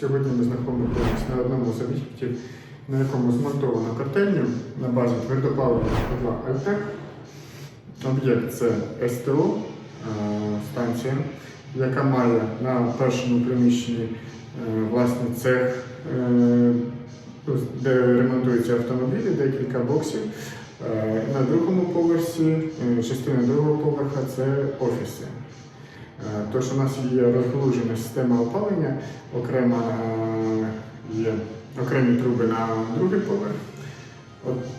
Сьогодні ми знаходимося на одному з об'єктів, на якому змонтовано котельню на базі твердопаливного складла Альтек. Об'єкт це СТО е, станція, яка має на першому приміщенні е, власний цех, е, де ремонтуються автомобілі, декілька боксів. На другому поверсі, частина другого поверха це офіси. Е, Тож у нас є розгалужена система опалення, окрема е, є окремі труби на другий поверх,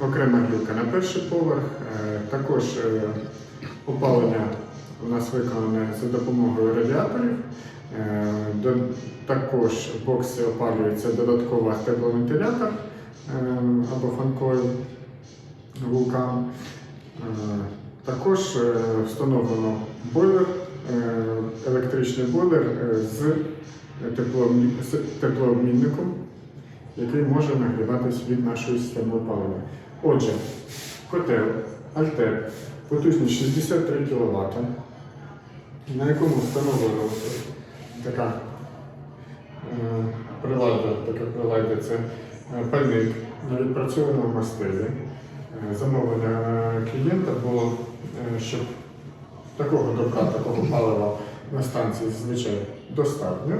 окрема гілка на перший поверх. Е, Також опалення у нас виконане за допомогою радіаторів. Також бокси опалюється додатково тепловентилятор або фанкойл вулкан. Також встановлено бойлер, електричний бойлер е, з теплообмін- теплообмінником, який може нагріватись від нашої системи опалення. Отже, котел Альтер потужність 63 кВт, на якому встановлено така е, прилада, така прилада це е, пальник на відпрацьованому мастилі. Е, Замовлення е, клієнта було, е, щоб такого добра, такого палива на станції зазвичай достатньо.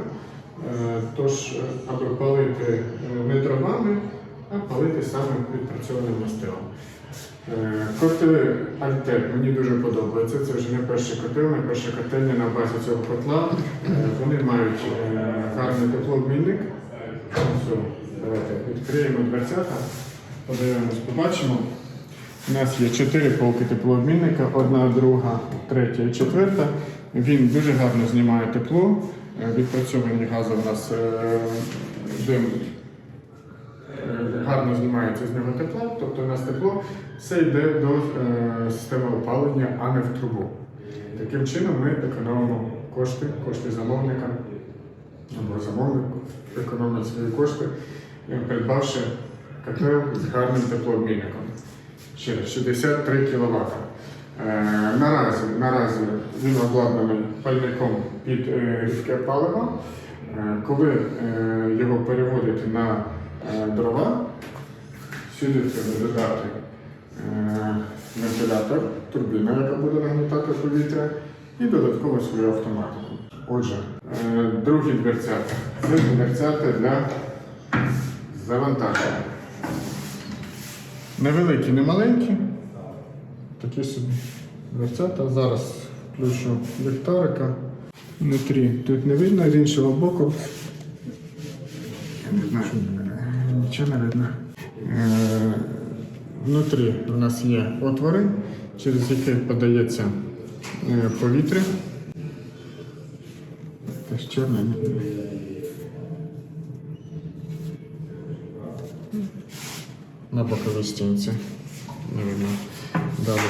Е, Тож, е, аби палити е, не дровами, а палити саме відпрацьованим мастилом. Котли Альтер мені дуже подобаються. Це вже не перший котел, не перша котельня на базі цього котла. Вони мають гарний теплообмінник. Все, давайте відкриємо дверцята, подивимось, побачимо. У нас є чотири полки теплообмінника, одна, друга, третя і четверта. Він дуже гарно знімає тепло. Е, Відпрацьовані гази у нас е, дим е, гарно знімається з нього тепло, тобто у нас тепло все йде до системи опалення, а не в трубу. Таким чином ми економимо кошти, кошти замовника або замовник економить свої кошти, придбавши котел з гарним теплообмінником. Ще 63 кВт. Е, наразі, наразі він обладнаний пальником під е, рідке паливо. Е, коли його переводити на дрова, сюди треба додати вентилятор, турбіна, яка буде нагнітати повітря, і додатково свою автоматику. Отже, другі дверцята. Це дверцята для завантаження. Невеликі, не маленькі. Такі собі дверцята. Зараз включу ліхтарика. Внутрі тут не видно з іншого боку. Я не знаю, нічого не видно. Е, Внутрі у нас є отвори, через які подається е, повітря. Теж чорне. На боковій стінці. Не видно. Далі.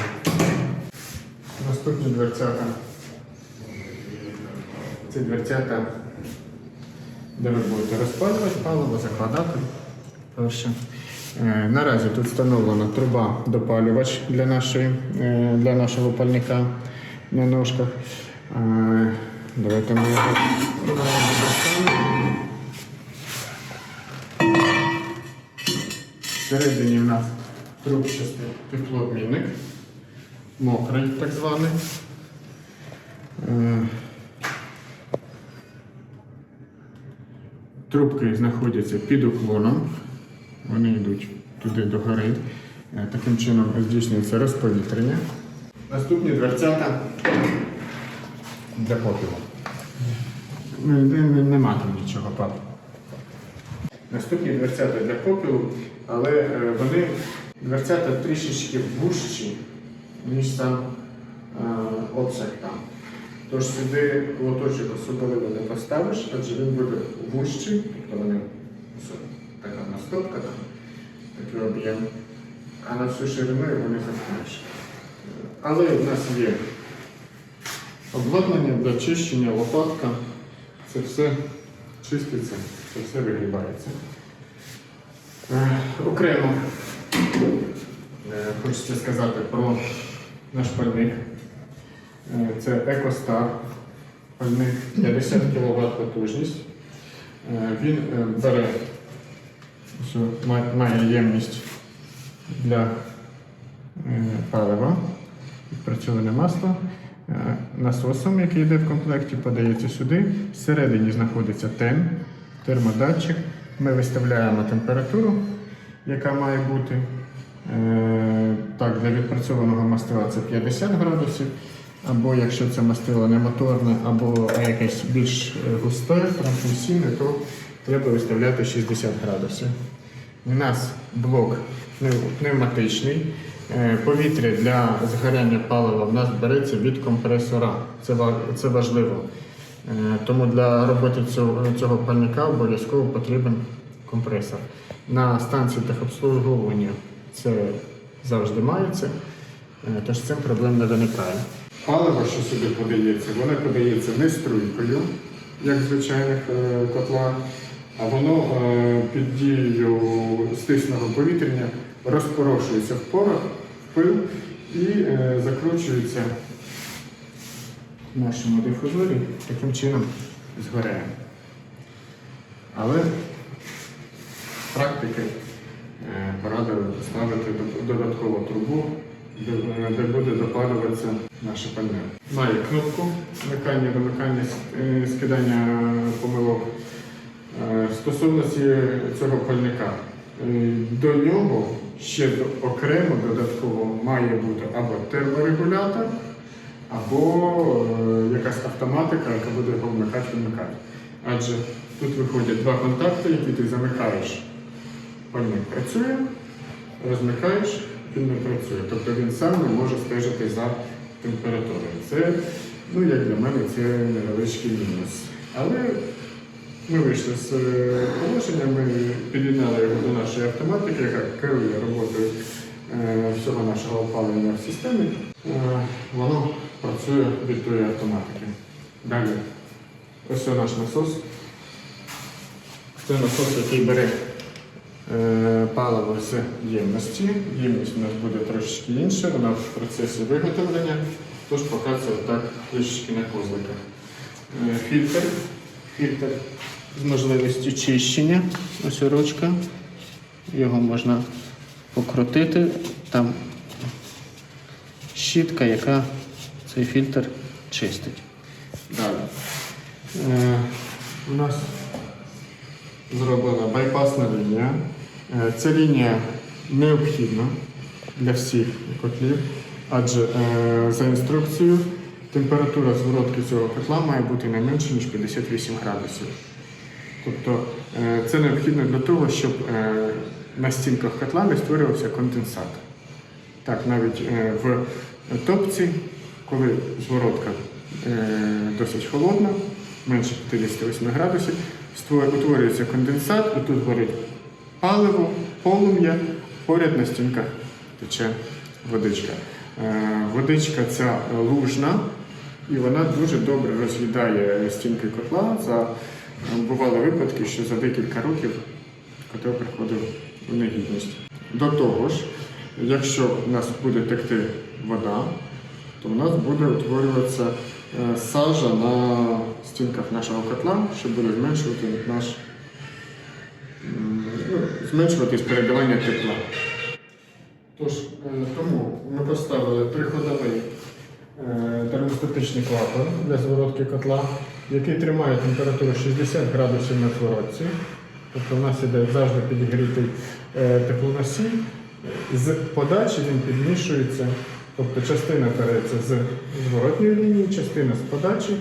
Наступні дверцята. Це дверцята, де ви будете розпалювати паливо, закладати. Перше. Наразі тут встановлена труба допалювач для, нашої, е, для нашого пальника на ножках. Е, Давайте ми його достанемо. Всередині в нас трубчастий теплообмінник, мокрий так званий. Е, Трубки знаходяться під уклоном, вони йдуть туди до гори. Е, Таким чином здійснюється розповітрення. Наступні дверцята. Ну, не- не- Нема там нічого пап. Наступні дверцята для попілу, але е, вони дверцята трішечки вужчі, ніж сам е, там. Тож сюди лоточок особливо не поставиш, адже він буде вужчий, тобто вони така на стопка, там, такий об'єм, а на всю ширину його не. Але в нас є обладнання для чищення, лопатка. Це все чиститься, це все вигрібається. Е, Окремо е, хочеться сказати про наш пальник. Е, Це EcoStar, пальник 50 кВт потужність. Він бере має ємність для палива, відпрацьоване масло. Насосом, який йде в комплекті, подається сюди. Всередині знаходиться тен, термодатчик. Ми виставляємо температуру, яка має бути. Е, Так, для відпрацьованого мастила це 50 градусів. Або якщо це мастило не моторне, або якесь більш е, густе, трансмісійне, то треба виставляти 60 градусів. У нас блок пневматичний. Е, Повітря для згоряння палива в нас береться від компресора. Це важливо. Е, Тому для роботи цього, цього пальника обов'язково потрібен компресор. На станції техобслуговування це завжди мається, е, тож цим проблем не виникає. Паливо, що сюди подається, воно подається не струйкою, як звичайних е, котлах, а воно під дією стисного повітря розпорошується в порох, в пил і закручується нашому дифузорі, таким чином згоряє. Але практики е, порадили поставити додаткову трубу, де, е, буде допалюватися наше пальне. Має кнопку вмикання, вимикання, е, скидання помилок. Стосовно цього пальника, до нього ще окремо додатково має бути або терморегулятор, або якась автоматика, яка буде його вмикати вимикати. Адже тут виходять два контакти, які ти замикаєш. Пальник працює, розмикаєш, він не працює. Тобто він сам не може стежити за температурою. Це, ну як для мене, це невеличкий мінус. Але ми вийшли з е, положення, ми під'єднали його до нашої автоматики, яка керує роботою е, всього нашого опалення в системі. Е, Воно працює від тої автоматики. Далі. Ось це наш насос. Це насос, який бере е, паливо з ємності. Ємність у нас буде трошечки інша, вона в процесі виготовлення, тож показує так трішечки на козликах. Е, Фільтр. Фільтр з можливістю чищення. Ось ручка. Його можна покрутити. Там щітка, яка цей фільтр чистить. Далі. Е, у нас зроблена байпасна лінія. Е, Ця лінія необхідна для всіх котлів, адже е, за інструкцією температура зворотки цього котла має бути не менше, ніж 58 градусів. Тобто е, це необхідно для того, щоб е, на стінках котла не створювався конденсат. Так, навіть е, в топці, коли зворотка е, досить холодна, менше 58 градусів, утворюється конденсат, і тут горить паливо, полум'я, поряд на стінках тече водичка. Е, Водичка ця лужна, і вона дуже добре роз'їдає стінки котла. Е, бували випадки, що за декілька років котел приходив у негідність. До того ж, якщо в нас буде текти вода, то в нас буде утворюватися е, сажа на стінках нашого котла, що буде зменшувати наш ну, зменшуватись передавання тепла. Тож, е, тому ми поставили триходовий е, термостатичний клапан для зворотки котла, який тримає температуру 60 градусів на зворотці. Тобто в нас іде завжди підігрітий теплоносій. З подачі він підмішується, тобто частина береться з зворотньої лінії, частина з подачі.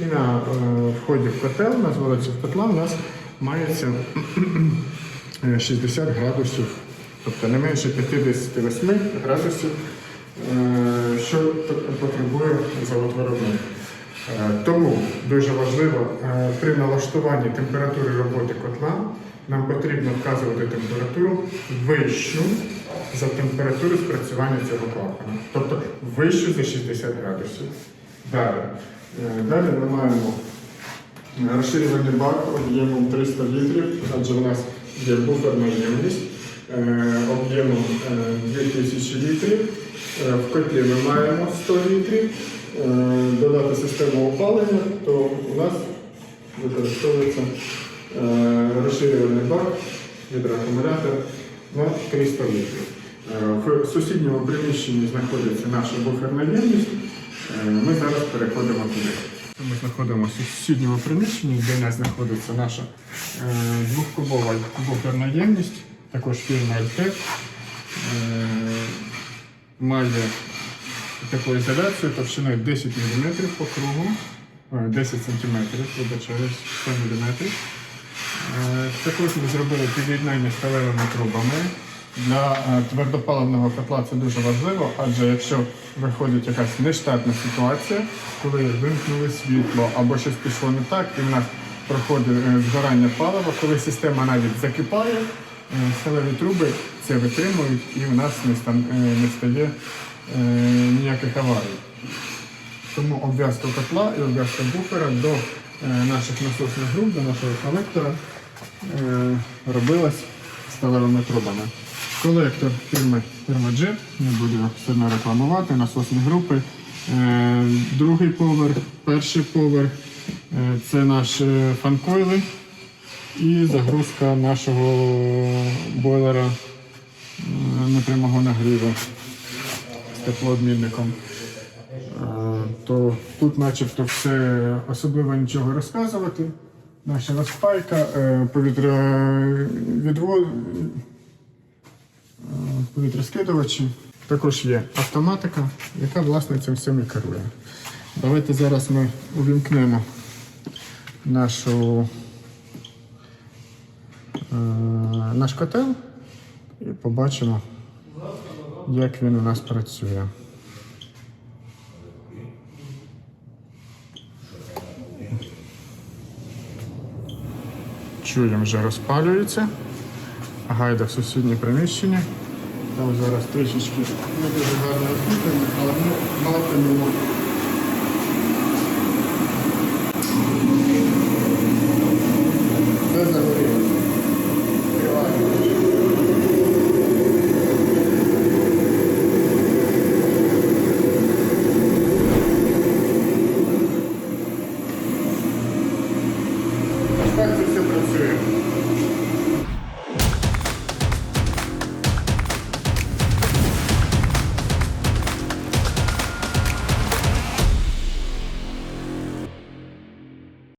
І на е, вході в котел, на зворотці в котла у нас мається е, 60 градусів, тобто не менше 58 градусів, е, що потребує завод-виробник. Е, Тому дуже важливо е, при налаштуванні температури роботи котла нам потрібно вказувати температуру вищу за температуру спрацювання цього клапана, тобто вищу за 60 градусів. Далі, Е, Далі ми маємо розширювальний бак об'ємом 300 літрів, адже в нас є буферна ємність е, об'ємом е, 2000 літрів. Е, В котлі ми маємо 100 літрів. Е, Додати систему опалення, то у нас використовується е, розширювальний бак, гідроакумулятор на 300 літрів. Е, В сусідньому приміщенні знаходиться наша буферна ємність. Ми зараз переходимо туди. Ми знаходимося у сусідньому приміщенні, де у нас знаходиться наша двохкубова буферна ємність, також фірма Альтек. Має таку ізоляцію товщиною 10 мм по кругу, 10 см, вибачаюсь, 100 мм. Е, Також ми зробили під'єднання сталевими трубами. Для е, твердопаливного котла це дуже важливо, адже якщо виходить якась нештатна ситуація, коли вимкнули світло або щось пішло не так, і в нас проходить е, згорання палива, коли система навіть закипає, е, сталеві труби це витримують і в нас е, не стає е, ніяких аварій. Тому обв'язка котла і обв'язка буфера до е, наших насосних груп, до нашого колектора е, робилась сталевими трубами. Колектор фірми фірми не буду сильно рекламувати, насосні групи. Е, другий поверх, перший поверх е, це наші фанкойли і загрузка нашого бойлера е, непрямого нагріву теплообмінником. Е, то тут начебто все особливо нічого розказувати. Наша розпайка, е, повітря відвод... повітряскидувачі. Також є автоматика, яка власне цим всім і керує. Давайте зараз ми увімкнемо нашу, е, наш котел і побачимо, як він у нас працює. Чуємо, вже розпалюється. Гайда в сусіднє приміщення. Там зараз трішечки не дуже гарно освітлення, але ми матимемо. Все